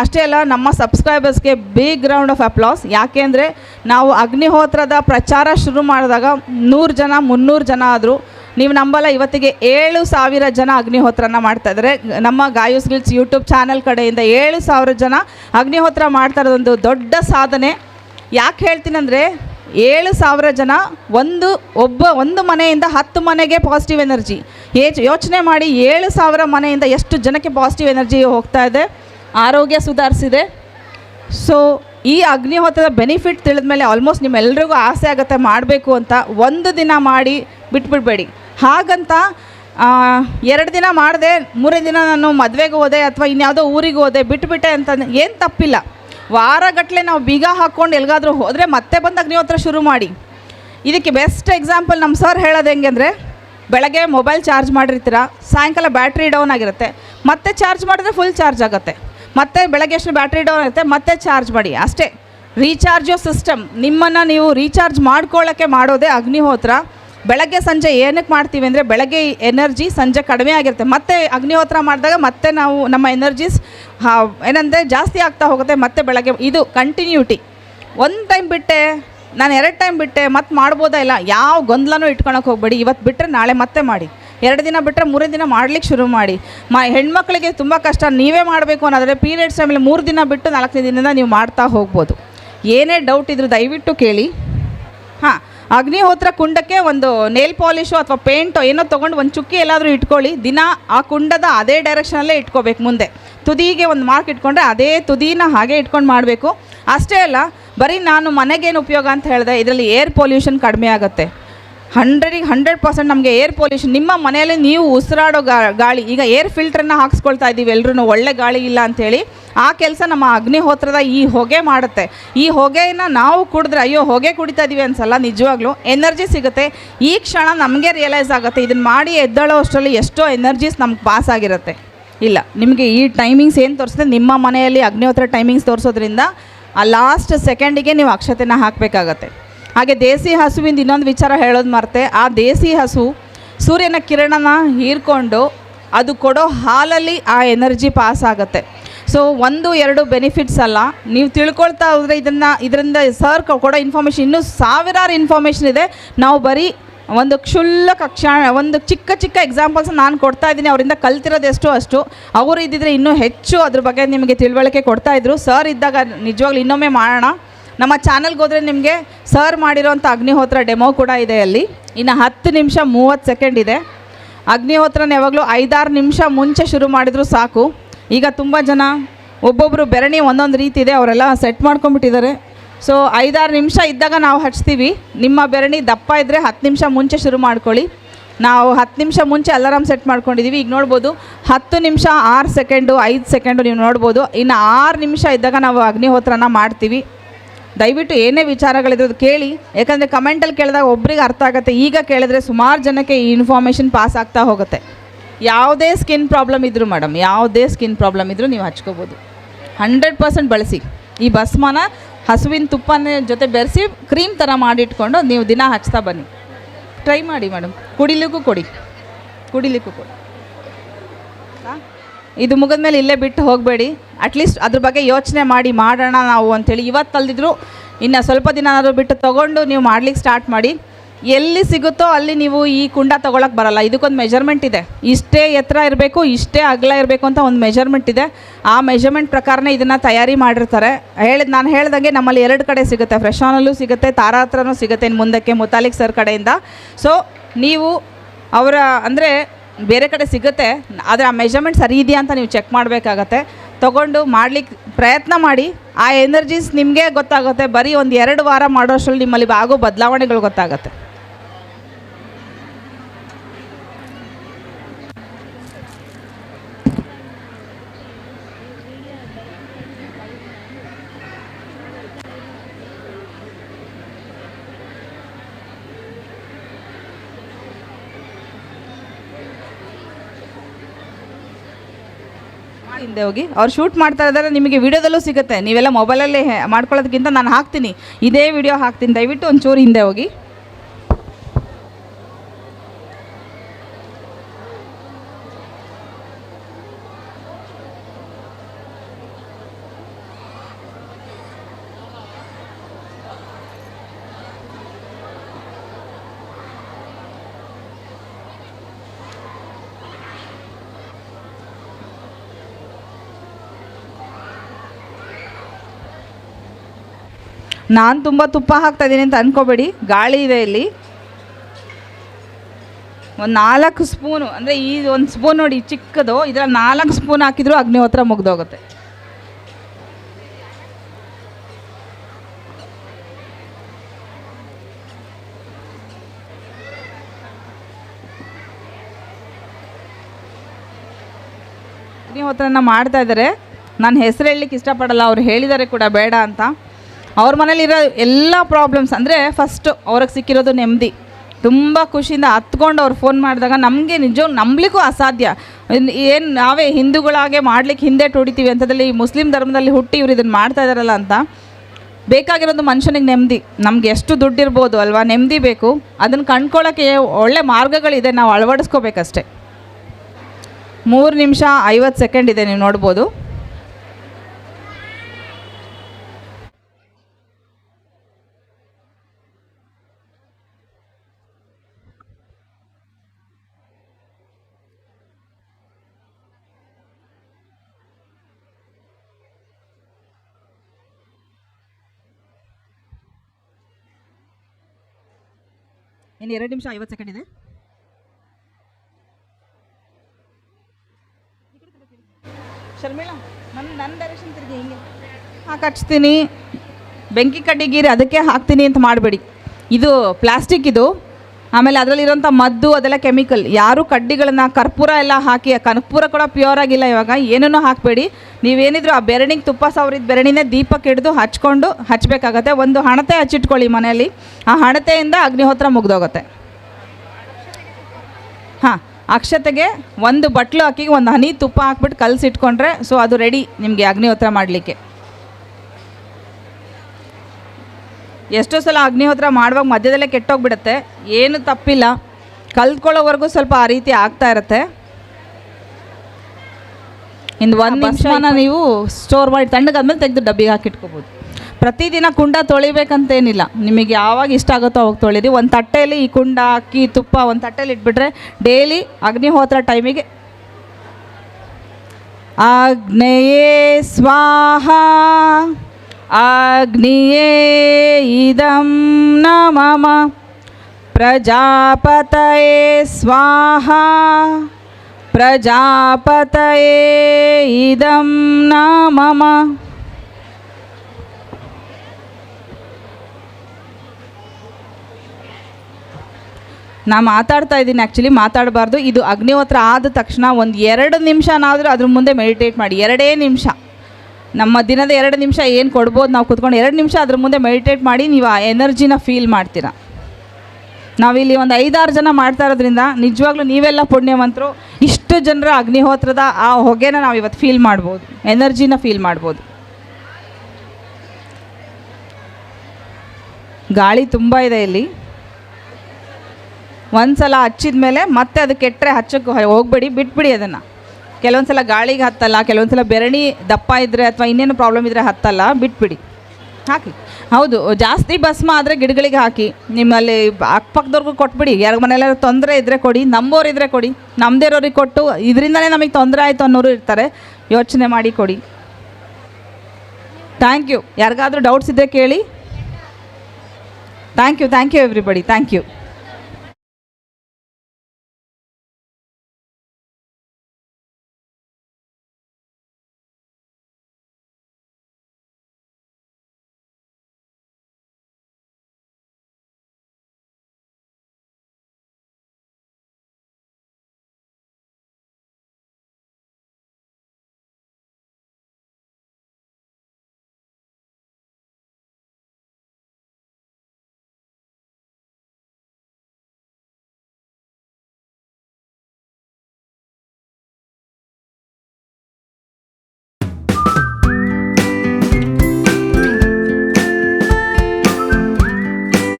A: ಅಷ್ಟೇ ಅಲ್ಲ, ನಮ್ಮ ಸಬ್ಸ್ಕ್ರೈಬರ್ಸ್ಗೆ ಬಿಗ್ ರೌಂಡ್ ಆಫ್ ಅಪ್ಲಾಸ್ ಯಾಕೆಂದರೆ ನಾವು ಅಗ್ನಿಹೋತ್ರದ ಪ್ರಚಾರ ಶುರು ಮಾಡಿದಾಗ ನೂರು ಜನ, ಮುನ್ನೂರು ಜನ ಆದರೂ. ನೀವು ನಂಬಲ್ಲ, ಇವತ್ತಿಗೆ ಏಳು ಸಾವಿರ ಜನ ಅಗ್ನಿಹೋತ್ರನ ಮಾಡ್ತಾ ಇದ್ದಾರೆ ನಮ್ಮ ಗಾಯೂಸ್ ಗಿಲ್ಸ್ ಯೂಟ್ಯೂಬ್ ಚಾನಲ್ ಕಡೆಯಿಂದ ಏಳು ಸಾವಿರ ಜನ ಅಗ್ನಿಹೋತ್ರ ಮಾಡ್ತಾ ಇರೋದೊಂದು ದೊಡ್ಡ ಸಾಧನೆ. ಯಾಕೆ ಹೇಳ್ತೀನಂದರೆ ಏಳು ಸಾವಿರ ಜನ ಒಂದು, ಒಬ್ಬ ಒಂದು ಮನೆಯಿಂದ ಹತ್ತು ಮನೆಗೆ ಪಾಸಿಟಿವ್ ಎನರ್ಜಿ ಏಜ್ ಯೋಚನೆ ಮಾಡಿ ಏಳು ಸಾವಿರ ಮನೆಯಿಂದ ಎಷ್ಟು ಜನಕ್ಕೆ ಪಾಸಿಟಿವ್ ಎನರ್ಜಿ ಹೋಗ್ತಾ ಇದೆ. ಆರೋಗ್ಯ ಸುಧಾರಿಸಿದೆ. ಸೊ ಈ ಅಗ್ನಿಹೋತ್ರದ ಬೆನಿಫಿಟ್ ತಿಳಿದ್ಮೇಲೆ ಆಲ್ಮೋಸ್ಟ್ ನಿಮ್ಮೆಲ್ಲರಿಗೂ ಆಸೆ ಆಗುತ್ತೆ ಮಾಡಬೇಕು ಅಂತ ಒಂದು ದಿನ ಮಾಡಿ ಬಿಟ್ಬಿಡ್ಬೇಡಿ. ಹಾಗಂತ ಎರಡು ದಿನ ಮಾಡಿದೆ, ಮೂರೇ ದಿನ ನಾನು ಮದುವೆಗೆ ಹೋದೆ ಅಥವಾ ಇನ್ಯಾವುದೋ ಊರಿಗೆ ಹೋದೆ, ಬಿಟ್ಬಿಟ್ಟೆ ಅಂತ ಏನು ತಪ್ಪಿಲ್ಲ. ವಾರಗಟ್ಟಲೆ ನಾವು ಬೀಗ ಹಾಕ್ಕೊಂಡು ಎಲ್ಲಿಗಾದರೂ ಹೋದರೆ ಮತ್ತೆ ಬಂದು ಅಗ್ನಿಹೋತ್ರ ಶುರು ಮಾಡಿ. ಇದಕ್ಕೆ ಬೆಸ್ಟ್ ಎಕ್ಸಾಂಪಲ್ ನಮ್ಮ ಸರ್ ಹೇಳೋದು ಹೆಂಗೆ ಅಂದರೆ, ಬೆಳಗ್ಗೆ ಮೊಬೈಲ್ ಚಾರ್ಜ್ ಮಾಡಿರ್ತೀರ, ಸಾಯಂಕಾಲ ಬ್ಯಾಟ್ರಿ ಡೌನ್ ಆಗಿರುತ್ತೆ, ಮತ್ತೆ ಚಾರ್ಜ್ ಮಾಡಿದ್ರೆ ಫುಲ್ ಚಾರ್ಜ್ ಆಗುತ್ತೆ. ಮತ್ತೆ ಬೆಳಗ್ಗೆ ಎಷ್ಟು ಬ್ಯಾಟ್ರಿ ಡೌನ್ ಇರುತ್ತೆ, ಮತ್ತೆ ಚಾರ್ಜ್ ಮಾಡಿ. ಅಷ್ಟೇ. ರೀಚಾರ್ಜ್ ಸಿಸ್ಟಮ್ ನಿಮ್ಮನ್ನು ನೀವು ರೀಚಾರ್ಜ್ ಮಾಡ್ಕೊಳ್ಳೋಕ್ಕೆ ಮಾಡೋದೇ ಅಗ್ನಿಹೋತ್ರ. ಬೆಳಗ್ಗೆ ಸಂಜೆ ಏನಕ್ಕೆ ಮಾಡ್ತೀವಿ ಅಂದರೆ ಬೆಳಗ್ಗೆ ಎನರ್ಜಿ ಸಂಜೆ ಕಡಿಮೆ ಆಗಿರುತ್ತೆ. ಮತ್ತೆ ಅಗ್ನಿಹೋತ್ರ ಮಾಡಿದಾಗ ಮತ್ತೆ ನಾವು ನಮ್ಮ ಎನರ್ಜೀಸ್ ಏನಂದರೆ ಜಾಸ್ತಿ ಆಗ್ತಾ ಹೋಗುತ್ತೆ, ಮತ್ತೆ ಬೆಳಗ್ಗೆ ಇದು ಕಂಟಿನ್ಯೂಟಿ ಒಂದು ಟೈಮ್ ಬಿಟ್ಟೆ, ನಾನು ಎರಡು ಟೈಮ್ ಬಿಟ್ಟೆ ಮತ್ತೆ ಮಾಡ್ಬೋದಾ ಇಲ್ಲ? ಯಾವ ಗೊಂದಲನೂ ಇಟ್ಕೊಳಕ್ಕೆ ಹೋಗಬೇಡಿ. ಇವತ್ತು ಬಿಟ್ಟರೆ ನಾಳೆ ಮತ್ತೆ ಮಾಡಿ. ಎರಡು ದಿನ ಬಿಟ್ಟರೆ ಮೂರೇ ದಿನ ಮಾಡ್ಲಿಕ್ಕೆ ಶುರು ಮಾಡಿ. ಮ, ಹೆಣ್ಮಕ್ಳಿಗೆ ತುಂಬ ಕಷ್ಟ. ನೀವೇ ಮಾಡಬೇಕು ಅನ್ನೋದ್ರೆ ಪೀರಿಯಡ್ಸ್ ಆಮೇಲೆ ಮೂರು ದಿನ ಬಿಟ್ಟು ನಾಲ್ಕನೇ ದಿನದಿಂದ ನೀವು ಮಾಡ್ತಾ ಹೋಗ್ಬೋದು. ಏನೇ ಡೌಟ್ ಇದ್ದರೂ ದಯವಿಟ್ಟು ಕೇಳಿ. ಹಾಂ, ಅಗ್ನಿಹೋತ್ರ ಕುಂಡಕ್ಕೆ ಒಂದು ನೇಲ್ ಪಾಲಿಶು ಅಥವಾ ಪೇಂಟು ಏನೋ ತೊಗೊಂಡು ಒಂದು ಚುಕ್ಕಿ ಎಲ್ಲಾದರೂ ಇಟ್ಕೊಳ್ಳಿ. ದಿನ ಆ ಕುಂಡದ ಅದೇ ಡೈರೆಕ್ಷನಲ್ಲೇ ಇಟ್ಕೋಬೇಕು ಮುಂದೆ. ತುದಿಗೆ ಒಂದು ಮಾರ್ಕ್ ಇಟ್ಕೊಂಡ್ರೆ ಅದೇ ತುದಿನ ಹಾಗೆ ಇಟ್ಕೊಂಡು ಮಾಡಬೇಕು. ಅಷ್ಟೇ ಅಲ್ಲ, ಬರೀ ನಾನು ಮನೆಗೇನು ಉಪಯೋಗ ಅಂತ ಹೇಳಿದೆ, ಇದರಲ್ಲಿ ಏರ್ ಪೊಲ್ಯೂಷನ್ ಕಡಿಮೆ ಆಗುತ್ತೆ. ಹಂಡ್ರೆಡಿಗೆ ಹಂಡ್ರೆಡ್ ಪರ್ಸೆಂಟ್ ನಮಗೆ ಏರ್ ಪೊಲ್ಯೂಷನ್ ನಿಮ್ಮ ಮನೆಯಲ್ಲಿ ನೀವು ಉಸಿರಾಡೋ ಗಾಳಿ, ಈಗ ಏರ್ ಫಿಲ್ಟ್ರನ್ನ ಹಾಕ್ಸ್ಕೊಳ್ತಾ ಇದ್ದೀವಿ ಎಲ್ಲರೂ ಒಳ್ಳೆ ಗಾಳಿ ಇಲ್ಲ ಅಂಥೇಳಿ ಆ ಕೆಲಸ ನಮ್ಮ ಅಗ್ನಿಹೋತ್ರದ ಈ ಹೊಗೆ ಮಾಡುತ್ತೆ. ಈ ಹೊಗೆನ ನಾವು ಕುಡಿದ್ರೆ, ಅಯ್ಯೋ, ಹೊಗೆ ಕುಡಿತಾ ಇದ್ದೀವಿ ಅನ್ಸಲ್ಲ, ನಿಜವಾಗ್ಲೂ ಎನರ್ಜಿ ಸಿಗುತ್ತೆ. ಈ ಕ್ಷಣ ನಮಗೆ ರಿಯಲೈಸ್ ಆಗುತ್ತೆ ಇದನ್ನು ಮಾಡಿ ಎದ್ದೇಳೋ ಅಷ್ಟರಲ್ಲಿ ಎಷ್ಟೋ ಎನರ್ಜೀಸ್ ನಮ್ಗೆ ಪಾಸ್ ಆಗಿರುತ್ತೆ. ಇಲ್ಲ, ನಿಮಗೆ ಈ ಟೈಮಿಂಗ್ಸ್ ಏನು ತೋರಿಸುತ್ತೆ? ನಿಮ್ಮ ಮನೆಯಲ್ಲಿ ಅಗ್ನಿಹೋತ್ರ ಟೈಮಿಂಗ್ಸ್ ತೋರಿಸೋದ್ರಿಂದ, ಆ ಲಾಸ್ಟ್ ಸೆಕೆಂಡಿಗೆ ನೀವು ಅಕ್ಷತೆನ ಹಾಕಬೇಕಾಗತ್ತೆ. ಹಾಗೆ ದೇಸಿ ಹಸುವಿಂದ ಇನ್ನೊಂದು ವಿಚಾರ ಹೇಳೋದು ಮರ್ತೆ. ಆ ದೇಸಿ ಹಸು ಸೂರ್ಯನ ಕಿರಣನ ಹೀರ್ಕೊಂಡು ಅದು ಕೊಡೋ ಹಾಲಲ್ಲಿ ಆ ಎನರ್ಜಿ ಪಾಸ್ ಆಗುತ್ತೆ. ಸೊ ಒಂದು, ಎರಡು ಬೆನಿಫಿಟ್ಸ್ ಅಲ್ಲ. ನೀವು ತಿಳ್ಕೊಳ್ತಾ ಹೋದರೆ ಇದನ್ನು, ಇದರಿಂದ ಸರ್ ಕೊಡೋ ಇನ್ಫಾರ್ಮೇಷನ್ ಇನ್ನೂ ಸಾವಿರಾರು ಇನ್ಫಾರ್ಮೇಷನ್ ಇದೆ. ನಾವು ಬರೀ ಒಂದು ಕ್ಷುಲ್ಲ ಕ್ಷಣ, ಒಂದು ಚಿಕ್ಕ ಚಿಕ್ಕ ಎಕ್ಸಾಂಪಲ್ಸ್ ನಾನು ಕೊಡ್ತಾ ಇದ್ದೀನಿ. ಅವರಿಂದ ಕಲ್ತಿರೋದು ಎಷ್ಟು ಅಷ್ಟು. ಅವರು ಇದ್ದಿದ್ರೆ ಇನ್ನೂ ಹೆಚ್ಚು ಅದ್ರ ಬಗ್ಗೆ ನಿಮಗೆ ತಿಳುವಳಿಕೆ ಕೊಡ್ತಾ ಇದ್ರು. ಸರ್ ಇದ್ದಾಗ ನಿಜವಾಗ್ಲೂ ಇನ್ನೊಮ್ಮೆ ಮಾಡೋಣ. ನಮ್ಮ ಚಾನಲ್ಗೆ ಹೋದರೆ ನಿಮಗೆ ಸರ್ ಮಾಡಿರೋಂಥ ಅಗ್ನಿಹೋತ್ರ ಡೆಮೋ ಕೂಡ ಇದೆ ಅಲ್ಲಿ. ಇನ್ನು ಹತ್ತು ನಿಮಿಷ ಮೂವತ್ತು ಸೆಕೆಂಡ್ ಇದೆ. ಅಗ್ನಿಹೋತ್ರನ ಯಾವಾಗಲೂ ಐದಾರು ನಿಮಿಷ ಮುಂಚೆ ಶುರು ಮಾಡಿದ್ರು ಸಾಕು. ಈಗ ತುಂಬ ಜನ ಒಬ್ಬೊಬ್ಬರು ಬೆರಣಿ ಒಂದೊಂದು ರೀತಿ ಇದೆ, ಅವರೆಲ್ಲ ಸೆಟ್ ಮಾಡ್ಕೊಂಬಿಟ್ಟಿದ್ದಾರೆ ಸೊ ಐದಾರು ನಿಮಿಷ ಇದ್ದಾಗ ನಾವು ಹಚ್ತೀವಿ. ನಿಮ್ಮ ಬೆರಣಿ ದಪ್ಪ ಇದ್ದರೆ ಹತ್ತು ನಿಮಿಷ ಮುಂಚೆ ಶುರು ಮಾಡ್ಕೊಳ್ಳಿ. ನಾವು ಹತ್ತು ನಿಮಿಷ ಮುಂಚೆ ಅಲಾರಾಮ್ ಸೆಟ್ ಮಾಡ್ಕೊಂಡಿದ್ದೀವಿ ಈಗ ನೋಡ್ಬೋದು, ಹತ್ತು ನಿಮಿಷ ಆರು ಸೆಕೆಂಡು, ಐದು ಸೆಕೆಂಡು ನೀವು ನೋಡ್ಬೋದು. ಇನ್ನು ಆರು ನಿಮಿಷ ಇದ್ದಾಗ ನಾವು ಅಗ್ನಿಹೋತ್ರನ ಮಾಡ್ತೀವಿ. ದಯವಿಟ್ಟು ಏನೇ ವಿಚಾರಗಳಿದ್ರು ಕೇಳಿ. ಯಾಕಂದರೆ ಕಮೆಂಟಲ್ಲಿ ಕೇಳಿದಾಗ ಒಬ್ರಿಗೆ ಅರ್ಥ ಆಗುತ್ತೆ. ಈಗ ಕೇಳಿದ್ರೆ ಸುಮಾರು ಜನಕ್ಕೆ ಈ ಇನ್ಫಾರ್ಮೇಷನ್ ಪಾಸ್ ಆಗ್ತಾ ಹೋಗುತ್ತೆ. ಯಾವುದೇ ಸ್ಕಿನ್ ಪ್ರಾಬ್ಲಮ್ ಇದ್ದರೂ ಮೇಡಮ್ ಯಾವುದೇ ಸ್ಕಿನ್ ಪ್ರಾಬ್ಲಮ್ ಇದ್ದರೂ ನೀವು ಹಚ್ಕೋಬೋದು. ಹಂಡ್ರೆಡ್ ಪರ್ಸೆಂಟ್ ಬಳಸಿ. ಈ ಭಸ್ಮನ ಹಸುವಿನ ತುಪ್ಪನ ಜೊತೆ ಬೆರೆಸಿ ಕ್ರೀಮ್ ಥರ ಮಾಡಿಟ್ಕೊಂಡು ನೀವು ದಿನ ಹಚ್ತಾ ಬನ್ನಿ. ಟ್ರೈ ಮಾಡಿ ಮೇಡಮ್ ಕುಡಿಲಿಕ್ಕೂ ಕೊಡಿ. ಕುಡಿಲಿಕ್ಕೂ ಕೊಡಿ? ಇದು ಮುಗಿದ ಮೇಲೆ ಇಲ್ಲೇ ಬಿಟ್ಟು ಹೋಗಬೇಡಿ. ಅಟ್ಲೀಸ್ಟ್ ಅದ್ರ ಬಗ್ಗೆ ಯೋಚನೆ ಮಾಡಿ ಮಾಡೋಣ ನಾವು ಅಂಥೇಳಿ ಇವತ್ತು ಅಲ್ದಿದ್ರು ಇನ್ನು ಸ್ವಲ್ಪ ದಿನ ಏನಾದ್ರು ಬಿಟ್ಟು ತೊಗೊಂಡು ನೀವು ಮಾಡ್ಲಿಕ್ಕೆ ಸ್ಟಾರ್ಟ್ ಮಾಡಿ. ಎಲ್ಲಿ ಸಿಗುತ್ತೋ ಅಲ್ಲಿ ನೀವು ಈ ಕುಂಡ ತೊಗೊಳಕ್ಕೆ ಬರಲ್ಲ. ಇದಕ್ಕೊಂದು ಮೆಜರ್ಮೆಂಟ್ ಇದೆ. ಇಷ್ಟೇ ಎತ್ತರ ಇರಬೇಕು, ಇಷ್ಟೇ ಅಗಲ ಇರಬೇಕು ಅಂತ ಒಂದು ಮೆಜರ್ಮೆಂಟ್ ಇದೆ. ಆ ಮೆಜರ್ಮೆಂಟ್ ಪ್ರಕಾರನೇ ಇದನ್ನು ತಯಾರಿ ಮಾಡಿರ್ತಾರೆ. ಹೇಳಿದ ನಾನು ಹೇಳ್ದಂಗೆ ನಮ್ಮಲ್ಲಿ ಎರಡು ಕಡೆ ಸಿಗುತ್ತೆ. ಫ್ರೆಶ್ ಆನಲ್ಲೂ ಸಿಗುತ್ತೆ ತಾರಾ ಹತ್ರನೂ ಸಿಗುತ್ತೆ ಇನ್ನು ಮುಂದಕ್ಕೆ ಮುತಾಲಿಕ್ ಸರ್ ಕಡೆಯಿಂದ. ಸೊ ನೀವು ಅವರ ಅಂದರೆ ಬೇರೆ ಕಡೆ ಸಿಗುತ್ತೆ. ಆದರೆ ಆ ಮೆಜರ್ಮೆಂಟ್ ಸರಿ ಇದೆಯಾ ಅಂತ ನೀವು ಚೆಕ್ ಮಾಡಬೇಕಾಗತ್ತೆ. ತೊಗೊಂಡು ಮಾಡ್ಲಿಕ್ಕೆ ಪ್ರಯತ್ನ ಮಾಡಿ. ಆ ಎನರ್ಜೀಸ್ ನಿಮಗೆ ಗೊತ್ತಾಗುತ್ತೆ. ಬರೀ ಒಂದು ಎರಡು ವಾರ ಮಾಡೋಷ್ಟರಲ್ಲಿ ನಿಮ್ಮಲ್ಲಿ ಆಗೋ ಬದಲಾವಣೆಗಳು ಗೊತ್ತಾಗುತ್ತೆ. ಹಿಂದೆ ಹೋಗಿ. ಅವ್ರು ಶೂಟ್ ಮಾಡ್ತಾ ಇದ್ದಾರೆ, ನಿಮಗೆ ವಿಡಿಯೋದಲ್ಲೂ ಸಿಗುತ್ತೆ. ನೀವೆಲ್ಲ ಮೊಬೈಲಲ್ಲೇ ಮಾಡ್ಕೊಳ್ಳೋದಕ್ಕಿಂತ ನಾನು ಹಾಕ್ತೀನಿ. ಇದೇ ವಿಡಿಯೋ ಹಾಕ್ತೀನಿ. ದಯವಿಟ್ಟು ಒಂಚೂರು ಹಿಂದೆ ಹೋಗಿ. ನಾನು ತುಂಬ ತುಪ್ಪ ಹಾಕ್ತಾ ಇದ್ದೀನಿ ಅಂತ ಅಂದ್ಕೋಬೇಡಿ ಗಾಳಿ ಇದೆ ಇಲ್ಲಿ. ಒಂದು ನಾಲ್ಕು ಸ್ಪೂನು, ಅಂದರೆ ಈ ಒಂದು ಸ್ಪೂನ್ ನೋಡಿ ಚಿಕ್ಕದು, ಇದರಲ್ಲಿ ನಾಲ್ಕು ಸ್ಪೂನ್ ಹಾಕಿದ್ರು ಅಗ್ನಿಹೋತ್ರ ಮುಗ್ದೋಗುತ್ತೆ. ಅಗ್ನಿಹೋತ್ರನ ಮಾಡ್ತಾ ಇದ್ದಾರೆ. ನಾನು ಹೆಸರು ಹೇಳಲಿಕ್ಕೆ ಇಷ್ಟಪಡಲ್ಲ, ಅವ್ರು ಹೇಳಿದ್ದಾರೆ ಕೂಡ ಬೇಡ ಅಂತ. ಅವ್ರ ಮನೇಲಿರೋ ಎಲ್ಲ ಪ್ರಾಬ್ಲಮ್ಸ್ ಅಂದರೆ ಫಸ್ಟು ಅವ್ರಿಗೆ ಸಿಕ್ಕಿರೋದು ನೆಮ್ಮದಿ. ತುಂಬ ಖುಷಿಯಿಂದ ಹತ್ಕೊಂಡು ಅವ್ರು ಫೋನ್ ಮಾಡಿದಾಗ ನಮಗೆ ನಿಜ ನಂಬಲಿಕ್ಕೂ ಅಸಾಧ್ಯ. ಏನು ನಾವೇ ಹಿಂದೂಗಳಾಗೆ ಮಾಡ್ಲಿಕ್ಕೆ ಹಿಂದೆ ಟುಡಿತೀವಿ ಅಂತದಲ್ಲಿ ಈ ಮುಸ್ಲಿಂ ಧರ್ಮದಲ್ಲಿ ಹುಟ್ಟಿ ಇವ್ರು ಇದನ್ನು ಮಾಡ್ತಾ ಇದ್ದಾರಲ್ಲ ಅಂತ, ಬೇಕಾಗಿರೋದು ಮನುಷ್ಯನಿಗೆ ನೆಮ್ಮದಿ. ನಮ್ಗೆ ಎಷ್ಟು ದುಡ್ಡಿರ್ಬೋದು ಅಲ್ವಾ? ನೆಮ್ಮದಿ ಬೇಕು. ಅದನ್ನು ಕಂಡ್ಕೊಳ್ಳೋಕ್ಕೆ ಒಳ್ಳೆ ಮಾರ್ಗಗಳಿದೆ. ನಾವು ಅಳವಡಿಸ್ಕೋಬೇಕಷ್ಟೆ. ಮೂರು ನಿಮಿಷ ಐವತ್ತು ಸೆಕೆಂಡ್ ಇದೆ ನೀವು ನೋಡ್ಬೋದು. ಇನ್ನು ಎರಡು ನಿಮಿಷ ಐವತ್ತು ಸೆಕೆಂಡ್ ಇದೆ. ಶರ್ಮಿಳಾ ನನ್ನ ನನ್ನ ಡೈರೆಕ್ಷನ್ ತಿರುಗಿ ಹಿಂಗೆ. ಹಾಕಿ ಹಚ್ತೀನಿ ಬೆಂಕಿ ಕಡ್ಡಿಗೀರಿ ಅದಕ್ಕೆ ಹಾಕ್ತೀನಿ ಅಂತ ಮಾಡಬೇಡಿ. ಇದು ಪ್ಲಾಸ್ಟಿಕ್ ಇದು. ಆಮೇಲೆ ಅದರಲ್ಲಿರೋಂಥ ಮದ್ದು ಅದೆಲ್ಲ ಕೆಮಿಕಲ್. ಯಾರು ಕಡ್ಡಿಗಳನ್ನು ಕರ್ಪೂರ ಎಲ್ಲ ಹಾಕಿ, ಕರ್ಪೂರ ಕೂಡ ಪ್ಯೂರ್ ಆಗಿಲ್ಲ ಇವಾಗ. ಏನನ್ನೂ ಹಾಕಬೇಡಿ. ನೀವೇನಿದ್ರು ಆ ಬೆರಣಿಗೆ ತುಪ್ಪ ಸಾವಿರದ ಬೆರಣಿನೇ ದೀಪಕ್ಕೆ ಹಿಡಿದು ಹಚ್ಕೊಂಡು ಹಚ್ಚಬೇಕಾಗತ್ತೆ ಒಂದು ಹಣತೆ ಹಚ್ಚಿಟ್ಕೊಳ್ಳಿ ಮನೆಯಲ್ಲಿ. ಆ ಹಣತೆಯಿಂದ ಅಗ್ನಿಹೋತ್ರ ಮುಗ್ದೋಗುತ್ತೆ. ಹಾಂ, ಅಕ್ಷತೆಗೆ ಒಂದು ಬಟ್ಲು ಹಾಕಿ ಒಂದು ಹನಿ ತುಪ್ಪ ಹಾಕ್ಬಿಟ್ಟು ಕಲಸಿಟ್ಕೊಂಡ್ರೆ ಸೊ ಅದು ರೆಡಿ ನಿಮಗೆ ಅಗ್ನಿಹೋತ್ರ ಮಾಡಲಿಕ್ಕೆ. ಎಷ್ಟೋ ಸಲ ಅಗ್ನಿಹೋತ್ರ ಮಾಡುವಾಗ ಮಧ್ಯದಲ್ಲೇ ಕೆಟ್ಟೋಗ್ಬಿಡುತ್ತೆ. ಏನು ತಪ್ಪಿಲ್ಲ. ಕಲ್ತ್ಕೊಳ್ಳೋವರೆಗೂ ಸ್ವಲ್ಪ ಆ ರೀತಿ ಆಗ್ತಾ ಇರುತ್ತೆ. ಇನ್ನು ಒಂದು ನಿಮಿಷನ ನೀವು ಸ್ಟೋರ್ ಮಾಡಿ ತಣ್ಣಗಾದ್ಮೇಲೆ ತೆಗೆದು ಡಬ್ಬಿಗೆ ಹಾಕಿಟ್ಕೋಬೋದು ಪ್ರತಿದಿನ ಕುಂಡ ತೊಳಿಬೇಕಂತೇನಿಲ್ಲ. ನಿಮಗೆ ಯಾವಾಗ ಇಷ್ಟ ಆಗುತ್ತೋ ಅವಾಗ ತೊಳಿರಿ. ಒಂದು ತಟ್ಟೆಯಲ್ಲಿ ಈ ಕುಂಡ ಅಕ್ಕಿ ತುಪ್ಪ ಒಂದು ತಟ್ಟೆಯಲ್ಲಿ ಇಟ್ಬಿಟ್ರೆ ಡೈಲಿ ಅಗ್ನಿಹೋತ್ರ ಟೈಮಿಗೆ ಆಗ್ನೇಯೇ ಸ್ವಾಹ. ಆಗ್ನಿಯೇ ಇದಂ ನ ಮಮ ಪ್ರಜಾಪತಯೇ ಸ್ವಾಹ. ಪ್ರಜಾಪತಯೇ ಇದಂ ನ ಮಮ ನಾ ಮಾತಾಡ್ತಾ ಇದ್ದೀನಿ ಆ್ಯಕ್ಚುಲಿ ಮಾತಾಡಬಾರ್ದು. ಇದು ಅಗ್ನಿಹೋತ್ರ ಆದ ತಕ್ಷಣ ಒಂದು ಎರಡು ನಿಮಿಷನಾದರೂ ಅದ್ರ ಮುಂದೆ ಮೆಡಿಟೇಟ್ ಮಾಡಿ. ಎರಡೇ ನಿಮಿಷ. ನಮ್ಮ ದಿನದ ಎರಡು ನಿಮಿಷ ಏನು ಕೊಡ್ಬೋದು ನಾವು ಕುತ್ಕೊಂಡು ಎರಡು ನಿಮಿಷ ಅದ್ರ ಮುಂದೆ ಮೆಡಿಟೇಟ್ ಮಾಡಿ ನೀವು ಆ ಎನರ್ಜಿನ ಫೀಲ್ ಮಾಡ್ತೀರಾ. ನಾವಿಲ್ಲಿ ಒಂದು ಐದಾರು ಜನ ಮಾಡ್ತಾ ಇರೋದ್ರಿಂದ ನಿಜವಾಗ್ಲೂ ನೀವೆಲ್ಲ ಪುಣ್ಯವಂತರು, ಇಷ್ಟು ಜನರ ಅಗ್ನಿಹೋತ್ರದ ಆ ಹೊಗೆನ ನಾವು ಇವತ್ತು ಫೀಲ್ ಮಾಡ್ಬೋದು ಎನರ್ಜಿನ ಫೀಲ್ ಮಾಡ್ಬೋದು. ಗಾಳಿ ತುಂಬ ಇದೆ ಇಲ್ಲಿ. ಒಂದು ಸಲ ಹಚ್ಚಿದ ಮೇಲೆ ಮತ್ತೆ ಅದು ಕೆಟ್ಟರೆ ಹಚ್ಚಕ್ಕೆ ಹೋಗ್ಬೇಡಿ, ಬಿಟ್ಬಿಡಿ ಅದನ್ನು. ಕೆಲವೊಂದು ಸಲ ಗಾಳಿಗೆ ಹತ್ತಲ್ಲ ಕೆಲವೊಂದು ಸಲ ಬೆರಣಿ ದಪ್ಪ ಇದ್ದರೆ ಅಥವಾ ಇನ್ನೇನು ಪ್ರಾಬ್ಲಮ್ ಇದ್ದರೆ ಹತ್ತಲ್ಲ, ಬಿಟ್ಬಿಡಿ. ಹಾಕಿ. ಹೌದು, ಜಾಸ್ತಿ ಭಸ್ಮ ಆದರೆ ಗಿಡಗಳಿಗೆ ಹಾಕಿ. ನಿಮ್ಮಲ್ಲಿ ಅಕ್ಕಪಕ್ಕದವ್ರಿಗೂ ಕೊಟ್ಬಿಡಿ. ಯಾರ ಮನೆಯಲ್ಲಾದ್ರೂ ತೊಂದರೆ ಇದ್ದರೆ ಕೊಡಿ ಇದ್ದರೆ ಕೊಡಿ. ನಮ್ಮದೇ ಇರೋರಿಗೆ ಕೊಟ್ಟು ಇದರಿಂದಲೇ ನಮಗೆ ತೊಂದರೆ ಆಯಿತು ಅನ್ನೋರು ಇರ್ತಾರೆ. ಯೋಚನೆ ಮಾಡಿ ಕೊಡಿ. ಥ್ಯಾಂಕ್ ಯು ಯಾರಿಗಾದರೂ ಡೌಟ್ಸ್ ಇದ್ದರೆ ಕೇಳಿ. Thank you thank you everybody thank you